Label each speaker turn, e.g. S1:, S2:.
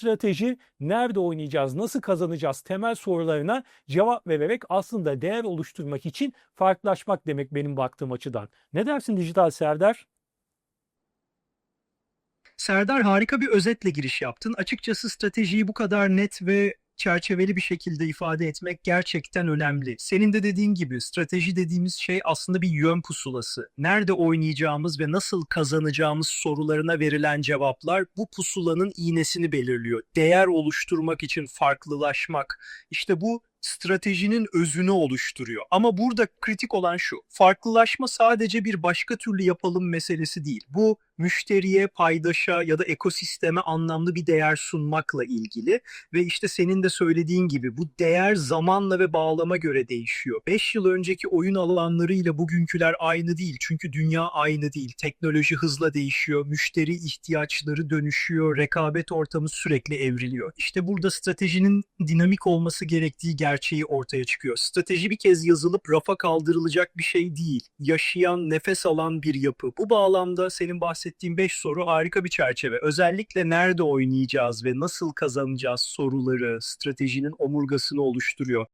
S1: strateji, nerede oynayacağız, nasıl kazanacağız temel sorularına cevap vererek aslında değer oluşturmak için farklılaşmak demek benim baktığım açıdan. Ne dersin Dijital Serdar?
S2: Serdar harika bir özetle giriş yaptın. Açıkçası stratejiyi bu kadar net ve çerçeveli bir şekilde ifade etmek gerçekten önemli. Senin de dediğin gibi strateji dediğimiz şey aslında bir yön pusulası. Nerede oynayacağımız ve nasıl kazanacağımız sorularına verilen cevaplar bu pusulanın iğnesini belirliyor. Değer oluşturmak için farklılaşmak. İşte bu stratejinin özünü oluşturuyor. Ama burada kritik olan şu. Farklılaşma sadece bir başka türlü yapalım meselesi değil. Bu müşteriye, paydaşa ya da ekosisteme anlamlı bir değer sunmakla ilgili ve işte senin de söylediğin gibi bu değer zamanla ve bağlama göre değişiyor. 5 yıl önceki oyun alanlarıyla bugünküler aynı değil. Çünkü dünya aynı değil. Teknoloji hızla değişiyor, müşteri ihtiyaçları dönüşüyor, rekabet ortamı sürekli evriliyor. İşte burada stratejinin dinamik olması gerektiği gerçeği ortaya çıkıyor. Strateji bir kez yazılıp rafa kaldırılacak bir şey değil. Yaşayan, nefes alan bir yapı. Bu bağlamda senin bahsettiğin 5 soru harika bir çerçeve. Özellikle nerede oynayacağız ve nasıl kazanacağız soruları stratejinin omurgasını oluşturuyor.